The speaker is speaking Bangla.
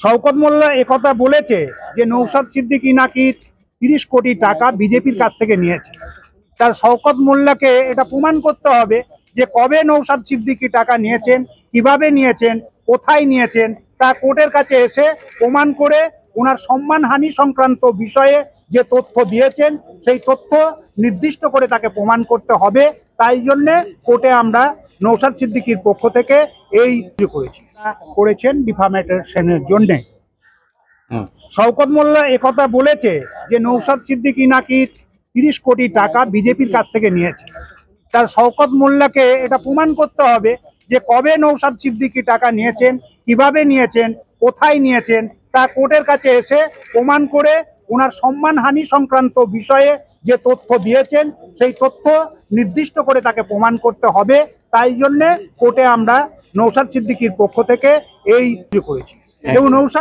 শওকত মোল্লা একথা বলেছে যে নৌসাদ সিদ্দিকী নাকি তিরিশ কোটি টাকা বিজেপির কাছ থেকে নিয়েছে। তার শওকত মোল্লাকে এটা প্রমাণ করতে হবে যে কবে নৌসাদ সিদ্দিকী টাকা নিয়েছেন, কীভাবে নিয়েছেন, কোথায় নিয়েছেন, তা কোর্টের কাছে এসে প্রমাণ করে ওনার সম্মানহানি সংক্রান্ত বিষয়ে যে তথ্য দিয়েছেন, সেই তথ্য নির্দিষ্ট করে তাকে প্রমাণ করতে হবে। তাই জন্যে কোর্টে আমরা নৌসাদ সিদ্দিকীর পক্ষ থেকে এই করেছি। করেছেন ডিফামেটেশনের জন্যে। শওকত মোল্লা একথা বলেছে যে নৌসাদ সিদ্দিকী নাকি তিরিশ কোটি টাকা বিজেপির কাছ থেকে নিয়েছে। তার শওকত মোল্লাকে এটা প্রমাণ করতে হবে যে কবে নৌসাদ সিদ্দিকী টাকা নিয়েছেন কীভাবে নিয়েছেন কোথায় নিয়েছেন তা কোর্টের কাছে এসে প্রমাণ করে ওনার সম্মানহানি সংক্রান্ত বিষয়ে যে তথ্য দিয়েছেন সেই তথ্য নির্দিষ্ট করে তাকে প্রমাণ করতে হবে। তাই জন্যে কোর্টে আমরা নৌসাদ সিদ্দিকির পক্ষ থেকে এই করেছি। এবং নৌসাদ